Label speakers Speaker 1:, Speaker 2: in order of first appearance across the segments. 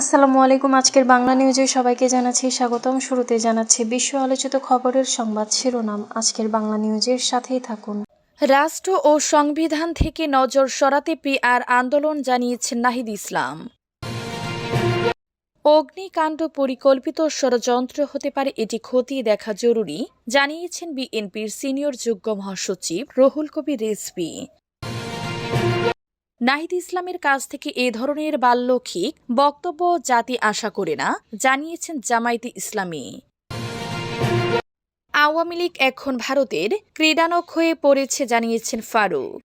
Speaker 1: আসসালামু আলাইকুম, আজকের বাংলা নিউজে সবাইকে জানাচ্ছি স্বাগতম। শুরুতে জানাচ্ছি বিশ্ব আলোচিত খবরের সংবাদ শিরোনাম। আজকের বাংলা নিউজের সাথেই থাকুন।
Speaker 2: রাষ্ট্র ও সংবিধান থেকে নজর সরাতে পিআর আন্দোলন জানিয়েছেন নাহিদ ইসলাম। অগ্নিকাণ্ড পরিকল্পিত ষড়যন্ত্র হতে পারে, এটি খতিয়ে দেখা জরুরি, জানিয়েছেন বিএনপির সিনিয়র যোগ্য মহাসচিব রহুল কবির রেজভি। নাহিদ ইসলামের কাছ থেকে এ ধরনের বাল্যখিক বক্তব্য জাতি আশা করে না, জানিয়েছেন জামায়াতে ইসলামী। আওয়ামী লীগ এখন ভারতের ক্রীড়ানক হয়ে পড়েছে, জানিয়েছেন ফারুক।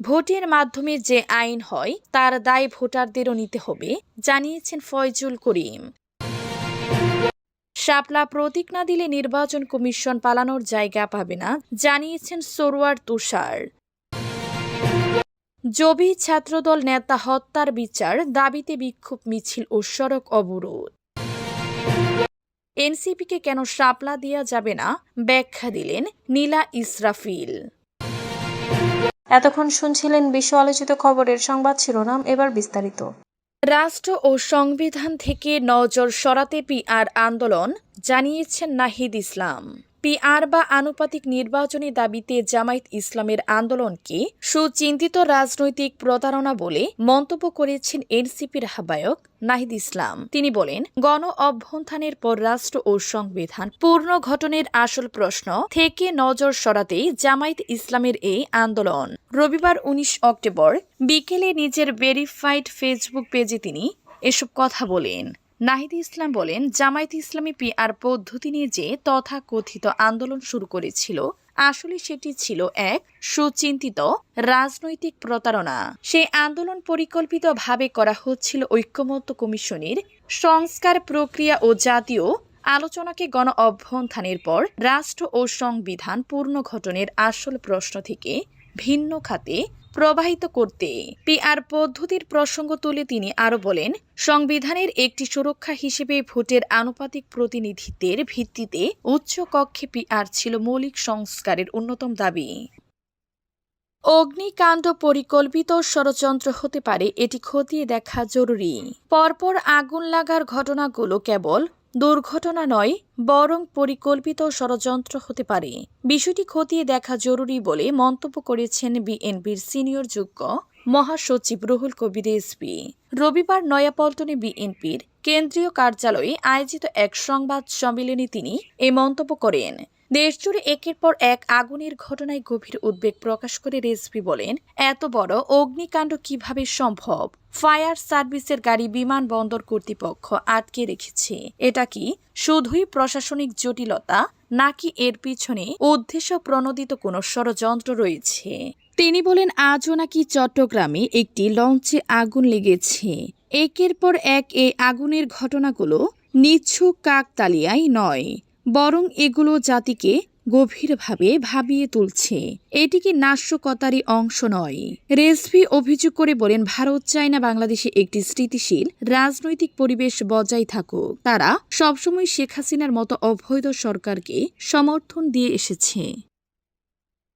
Speaker 2: ভোটের মাধ্যমে যে আইন হয়, তার দায় ভোটারদেরও নিতে হবে, জানিয়েছেন ফয়জুল করিম। শাপলা প্রতীক না দিলে নির্বাচন কমিশন পালানোর জায়গা পাবে না, জানিয়েছেন সরোয়ার তুষার। জবি ছাত্রদল নেতা হত্যার বিচার দাবিতে বিক্ষোভ মিছিল ও সড়ক অবরোধ। এনসিপিকে কেন শাপলা দেওয়া যাবে না? ব্যাখ্যা দিলেন নীলা ইসরাফিল।
Speaker 1: এতক্ষণ শুনছিলেন বিশ্ব আলোচিত খবরের সংবাদ শিরোনাম এবার বিস্তারিত।
Speaker 2: রাষ্ট্র ও সংবিধান থেকে নজর সরাতে পিআর আন্দোলন জানিয়েছেন নাহিদ ইসলাম। পিআর বা আনুপাতিক নির্বাচনী দাবিতে জামায়াত ইসলামের আন্দোলনকে সুচিন্তিত রাজনৈতিক প্রতারণা বলে মন্তব্য করেছেন এনসিপির আহ্বায়ক নাহিদ ইসলাম। তিনি বলেন, গণ অভ্যন্থানের পর রাষ্ট্র ও সংবিধান পূর্ণ ঘটনের আসল প্রশ্ন থেকে নজর সরাতেই জামায়াত ইসলামের এই আন্দোলন। রবিবার উনিশ অক্টোবর বিকেলে নিজের ভেরিফাইড ফেসবুক পেজে তিনি এসব কথা বলেন। নাহিদ ইসলাম বলেন, জামায়াত ইসলামী পিআর পদ্ধতি নিয়ে যে তথাকথিত আন্দোলন শুরু করেছিল, আসলে সেটি ছিল এক সুচিন্তিত রাজনৈতিক প্রতারণা। সেই আন্দোলন পরিকল্পিতভাবে করা হচ্ছিল ঐক্যমত্য কমিশনের সংস্কার প্রক্রিয়া ও জাতীয় আলোচনাকে গণ অভ্যন্থানের পর রাষ্ট্র ও সংবিধান পূর্ণ ঘটনের আসল প্রশ্ন থেকে ভিন্ন খাতে প্রবাহিত করতে। পিআর পদ্ধতির প্রসঙ্গ তুলে তিনি আরও বলেন, সংবিধানের একটি সুরক্ষা হিসেবে ভোটের আনুপাতিক প্রতিনিধিত্বের ভিত্তিতে উচ্চ কক্ষে পিআর ছিল মৌলিক সংস্কারের অন্যতম দাবি। অগ্নিকাণ্ড পরিকল্পিত ষড়যন্ত্র হতে পারে, এটি খতিয়ে দেখা জরুরি। পরপর আগুন লাগার ঘটনাগুলো কেবল দুর্ঘটনা নয়, বরং পরিকল্পিত ষড়যন্ত্র হতে পারে। বিষয়টি খতিয়ে দেখা জরুরি বলে মন্তব্য করেছেন বিএনপির সিনিয়র যোগ্য মহাসচিব রুহুল কবির এসপি। রবিবার নয়াপল্টনে বিএনপির কেন্দ্রীয় কার্যালয়ে আয়োজিত এক সংবাদ সম্মেলনে তিনি এ মন্তব্য করেন। দেশজুড়ে একের পর এক আগুনের ঘটনায় গভীর উদ্বেগ প্রকাশ করে রেসপি বলেন, এত বড় অগ্নিকাণ্ড কীভাবে সম্ভব? ফায়ার সার্ভিসের গাড়ি বিমানবন্দর কর্তৃপক্ষ আটকে রেখেছে। এটা কি শুধুই প্রশাসনিক জটিলতা, নাকি এর পিছনে উদ্দেশ্য প্রণোদিত কোনো ষড়যন্ত্র রয়েছে? তিনি বলেন, আজও নাকি চট্টগ্রামে একটি লঞ্চে আগুন লেগেছে। একের পর এক এই আগুনের ঘটনাগুলো নিচ্ছুক কাকতালিয়াই নয়, বরং এগুলো জাতিকে গভীরভাবে ভাবিয়ে তুলছে। এটিকে নাস্যকতারই অংশ নয়? রেসভি অভিযোগ করে বলেন, ভারত চায় না বাংলাদেশে একটি স্থিতিশীল রাজনৈতিক পরিবেশ বজায় থাকুক। তারা সবসময় শেখ হাসিনার মতো অবৈধ সরকারকে সমর্থন দিয়ে এসেছে।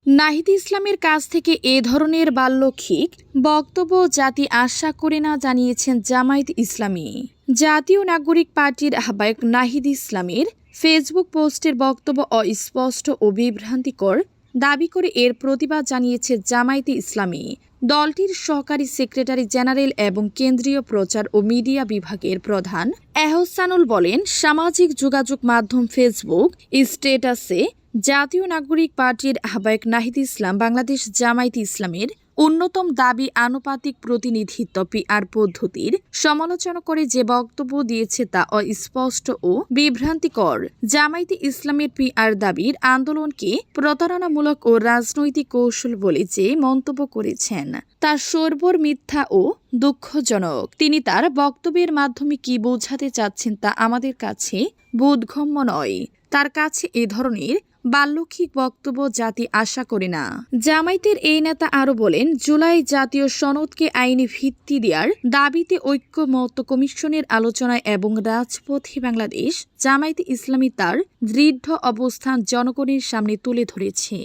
Speaker 2: নাহিদ ইসলামের কাছ থেকে এ ধরনের বাল্যখিক বক্তব্য জাতি আশা করে না জানিয়েছেন জামায়াত ইসলামী। জাতীয় নাগরিক পার্টির আহ্বায়ক নাহিদ ইসলামের ফেসবুক পোস্টের বক্তব্য অস্পষ্ট ও বিভ্রান্তিকর দাবি করে এর প্রতিবাদ জানিয়েছে জামায়াতে ইসলামী। দলটির সহকারী সেক্রেটারি জেনারেল এবং কেন্দ্রীয় প্রচার ও মিডিয়া বিভাগের প্রধান এহসানুল বলেন, সামাজিক যোগাযোগ মাধ্যম ফেসবুক স্টেটাসে জাতীয় নাগরিক পার্টির আহ্বায়ক নাহিদ ইসলাম বাংলাদেশ জামায়াতে ইসলামের অন্যতম দাবি আনুপাতিক প্রতিনিধিত্ব পিআর পদ্ধতির সমালোচনা করে যে বক্তব্য দিয়েছে তা অস্পষ্ট ও বিভ্রান্তিকর। জামায়াতে ইসলামের পিআর দাবির আন্দোলনকে প্রতারণামূলক ও রাজনৈতিক কৌশল বলে যে মন্তব্য করেছেন, তা সর্বর মিথ্যা ও দুঃখজনক। তিনি তার বক্তব্যের মাধ্যমে কি বোঝাতে চাচ্ছেন তা আমাদের কাছে বোধগম্য নয়। তার কাছে এ ধরনের বাল্যখিক বক্তব্য জাতি আশা করে না। জামায়াতের এই নেতা আরও বলেন, জুলাই জাতীয় সনদকে আইনি ভিত্তি দেওয়ার দাবিতে ঐক্যমত্য কমিশনের আলোচনায় এবং রাজপথে বাংলাদেশ জামায়াতে ইসলামী তার দৃঢ় অবস্থান জনগণের সামনে তুলে ধরেছে।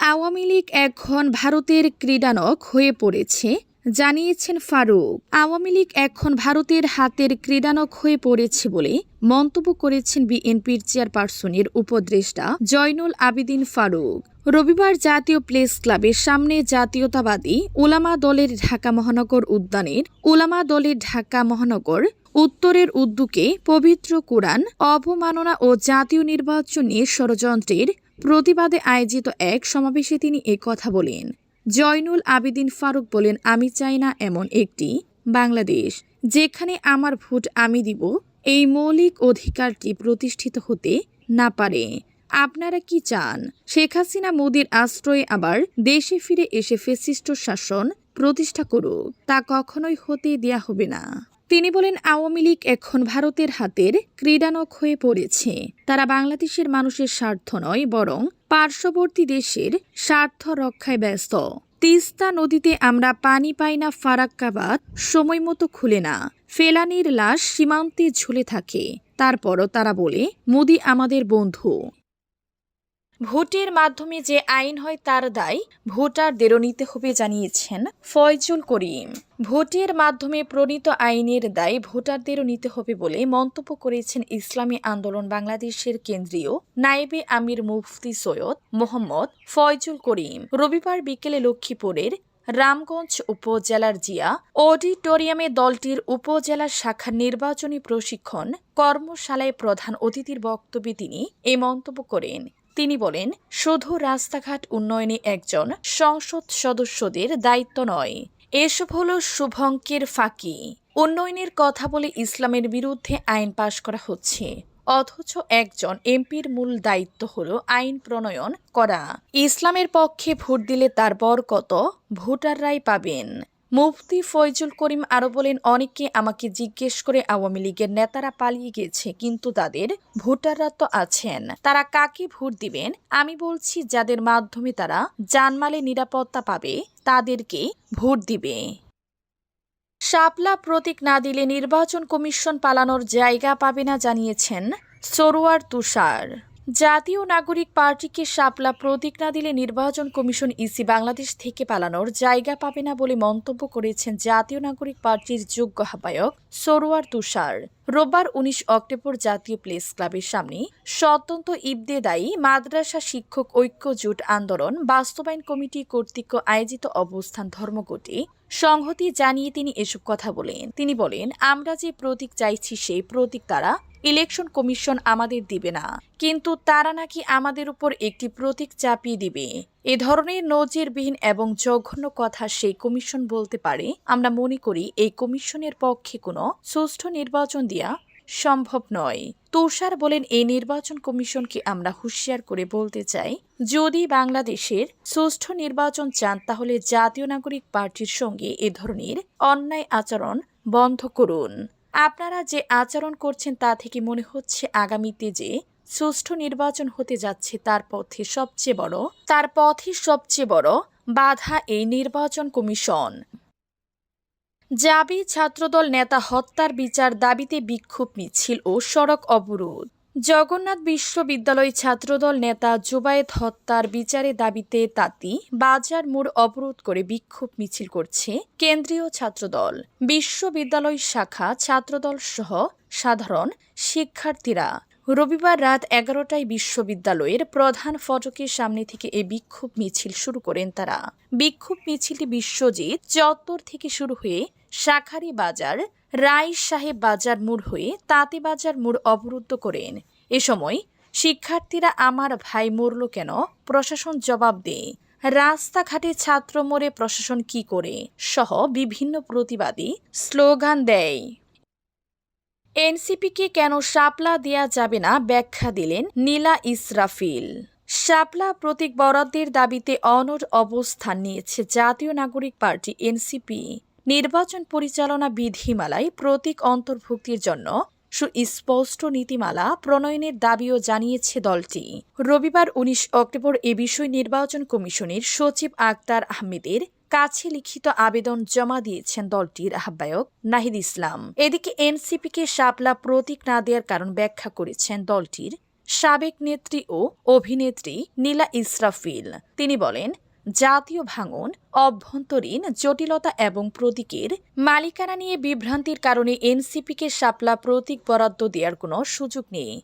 Speaker 2: আওয়ামী লীগ এখন ভারতের ক্রীড়ানক হয়ে পড়েছে। জানিয়েছেন ফারুক। আওয়ামী লীগ এখন ভারতের হাতের ক্রীড়ানক হয়ে পড়েছে বলে মন্তব্য করেছেন বিএনপির চেয়ারপারসনের উপদেষ্টা জয়নুল আবিদিন ফারুক। রবিবার জাতীয় প্লেস ক্লাবের সামনে জাতীয়তাবাদী ওলামা দলের ঢাকা মহানগর উদ্যানের ওলামা দলের ঢাকা মহানগর উত্তরের উদ্যোগে পবিত্র কোরআন, অবমাননা ও জাতীয় নির্বাচন নিয়ে ষড়যন্ত্রের প্রতিবাদে আয়োজিত এক সমাবেশে তিনি কথা বলেন। জয়নুল আবিদিন ফারুক বলেন, আমি চাই না এমন একটি বাংলাদেশ যেখানে আমার ভোট আমি দিব। এই মৌলিক অধিকারটি প্রতিষ্ঠিত হতে না পারে? আপনারা কি চান? শেখ হাসিনা মোদীর আশ্রয়ে আবার দেশে ফিরে এসে ফেসিস্ট শাসন প্রতিষ্ঠা করুক, তা কখনোই হতে দেয়া হবে না। তিনি বলেন, আওয়ামী লীগ এখন ভারতের হাতের ক্রীড়ানক হয়ে পড়েছে। তারা বাংলাদেশের মানুষের স্বার্থ নয়, বরং পার্শ্ববর্তী দেশের স্বার্থ রক্ষায় ব্যস্ত। তিস্তা নদীতে আমরা পানি পাই না, ফারাক্কাবাদ সময় মতো খুলে না। ফেলানির লাশ সীমান্তে ঝুলে থাকে। তারপরও তারা বলে, মোদি আমাদের বন্ধু। ভোটের মাধ্যমে যে আইন হয় তার দায় ভোটারদেরও নিতে হবে জানিয়েছেন ফয়জুল করিম। ভোটের মাধ্যমে প্রণীত আইনের দায় ভোটারদেরও নিতে হবে বলে মন্তব্য করেছেন ইসলামী আন্দোলন বাংলাদেশের কেন্দ্রীয় নায়েবে আমির মুফতি সৈয়দ মোহাম্মদ ফয়জুল করিম। রবিবার বিকেলে লক্ষ্মীপুরের রামগঞ্জ উপজেলার জিয়া অডিটোরিয়ামে দলটির উপজেলা শাখার নির্বাচনী প্রশিক্ষণ কর্মশালায় প্রধান অতিথির বক্তব্যে তিনি এ মন্তব্য করেন। তিনি বলেন শুধু রাস্তাঘাট উন্নয়নে একজন সংসদ সদস্যদের দায়িত্ব নয়। এসব হল শুভঙ্কের ফাঁকি। উন্নয়নের কথা বলে ইসলামের বিরুদ্ধে আইন পাশ করা হচ্ছে। অথচ একজন এমপির মূল দায়িত্ব হল আইন প্রণয়ন করা। ইসলামের পক্ষে ভোট দিলে তার বরকত ভোটাররাই পাবেন। মুফতি ফয়জুল করিম আরও বলেন, অনেকে আমাকে জিজ্ঞেস করে আওয়ামী লীগের নেতারা পালিয়ে গেছে, কিন্তু তাদের ভোটাররা তো আছেন। তারা কাকে ভোট দিবেন? আমি বলছি, যাদের মাধ্যমে তারা জানমালে নিরাপত্তা পাবে, তাদেরকে ভোট দিবে। শাপলা প্রতীক না দিলে নির্বাচন কমিশন পালানোর জায়গা পাবে না, জানিয়েছেন সরোয়ার তুষার। জাতীয় নাগরিক পার্টিকে শাপলা প্রতীক না দিলে নির্বাচন কমিশন ইসি বাংলাদেশ থেকে পালানোর জায়গা পাবে না বলে মন্তব্য করেছেন জাতীয় নাগরিক পার্টির যোগ্য আহ্বায়ক সরোয়ার তুষার। রোববার উনিশ অক্টোবর জাতীয় প্লেস ক্লাবের সামনে স্বতন্ত্র ইবদেদায়ী মাদ্রাসা শিক্ষক ঐক্য জোট আন্দোলন বাস্তবায়ন কমিটি কর্তৃক আয়োজিত অবস্থান ধর্মঘটে সংহতি জানিয়ে তিনি এসব কথা বলেন। তিনি বলেন, আমরা যে প্রতীক চাইছি সেই প্রতীক তারা ইলেকশন কমিশন আমাদের দিবে না। কিন্তু তারা নাকি আমাদের উপর একটি প্রতীক চাপিয়ে দিবে। এ ধরনের নজিরবিহীন এবং জঘন্য কথা সেই কমিশন বলতে পারে। আমরা মনে করি এই কমিশনের পক্ষে কোনো সুষ্ঠু নির্বাচন দেওয়া সম্ভব নয়। তুষার বলেন, এই নির্বাচন কমিশনকে আমরা হুঁশিয়ার করে বলতে চাই, যদি বাংলাদেশের সুষ্ঠু নির্বাচন চান, তাহলে জাতীয় নাগরিক পার্টির সঙ্গে এ ধরনের অন্যায় আচরণ বন্ধ করুন। আপনারা যে আচরণ করছেন তা থেকে মনে হচ্ছে আগামীতে যে সুষ্ঠু নির্বাচন হতে যাচ্ছে তার পথে সবচেয়ে বড়, তার পথে সবচেয়ে বড় বাধা এই নির্বাচন কমিশন। জাবি ছাত্রদল নেতা হত্যার বিচার দাবিতে বিক্ষোভ মিছিল ও সড়ক অবরোধ। জগন্নাথ বিশ্ববিদ্যালয় ছাত্রদল নেতা জুবায়েদ হত্যার বিচারে দাবিতে তাঁতি বাজার মোড় অবরোধ করে বিক্ষোভ মিছিল করছে কেন্দ্রীয় ছাত্রদল। বিশ্ববিদ্যালয় শাখা ছাত্রদল সহ সাধারণ শিক্ষার্থীরা। রবিবার রাত এগারোটায় বিশ্ববিদ্যালয়ের প্রধান ফটকের সামনে থেকে এই বিক্ষোভ মিছিল শুরু করেন তারা। বিক্ষোভ মিছিলটি বিশ্বজিৎ চত্বর থেকে শুরু হয়ে শাখারি বাজার রায় সাহেব বাজার মোড় হয়ে তাঁতি বাজার মোড় অবরুদ্ধ করেন। এ সময় শিক্ষার্থীরা আমার ভাই মরল কেন? প্রশাসন জবাব দেয়, রাস্তাঘাটে ছাত্র মোড়ে প্রশাসন কি করে? সহ বিভিন্ন প্রতিবাদী স্লোগান দেয়। এনসিপিকে কেন শাপলা দেয়া যাবে না? ব্যাখ্যা দিলেন নীলা ইসরাফিল। শাপলা প্রতীক বরাদ্দের দাবিতে অনড় অবস্থান নিয়েছে জাতীয় নাগরিক পার্টি এনসিপি। নির্বাচন পরিচালনা বিধিমালায় প্রতীক অন্তর্ভুক্তির জন্য সুস্পষ্ট নীতিমালা প্রণয়নের দাবিও জানিয়েছে দলটি। রবিবার উনিশ অক্টোবর এ বিষয়ে নির্বাচন কমিশনের সচিব আক্তার আহমেদের কাছে লিখিত আবেদন জমা দিয়েছেন দলটির আহ্বায়ক নাহিদ ইসলাম। এদিকে এনসিপিকে শাপলা প্রতীক না দেওয়ার কারণ ব্যাখ্যা করেছেন দলটির সাবেক নেত্রী ও অভিনেত্রী নীলা ইসরাফিল। তিনি বলেন জাতীয় ভাঙন, অভ্যন্তরীণ জটিলতা এবং প্রতীকের মালিকানা নিয়ে বিভ্রান্তির কারণে এনসিপিকে শাপলা প্রতীক বরাদ্দ দেওয়ার কোনো সুযোগ নেই।